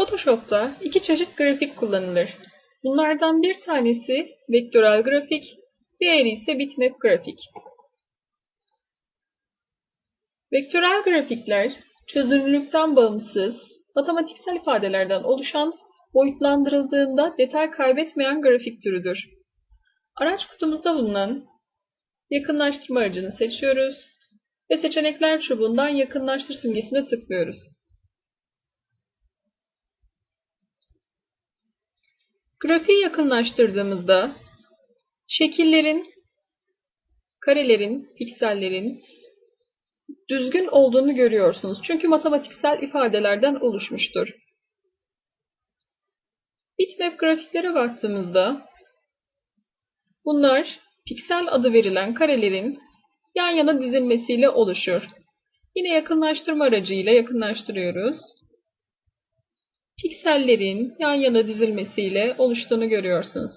Photoshop'ta iki çeşit grafik kullanılır. Bunlardan bir tanesi vektörel grafik, diğeri ise bitmap grafik. Vektörel grafikler, çözünürlükten bağımsız, matematiksel ifadelerden oluşan, boyutlandırıldığında detay kaybetmeyen grafik türüdür. Araç kutumuzda bulunan yakınlaştırma aracını seçiyoruz ve seçenekler çubuğundan yakınlaştır simgesine tıklıyoruz. Grafiği yakınlaştırdığımızda şekillerin, karelerin, piksellerin düzgün olduğunu görüyorsunuz. Çünkü matematiksel ifadelerden oluşmuştur. Bitmap grafiklere baktığımızda bunlar piksel adı verilen karelerin yan yana dizilmesiyle oluşur. Yine yakınlaştırma aracıyla yakınlaştırıyoruz. Piksellerin yan yana dizilmesiyle oluştuğunu görüyorsunuz.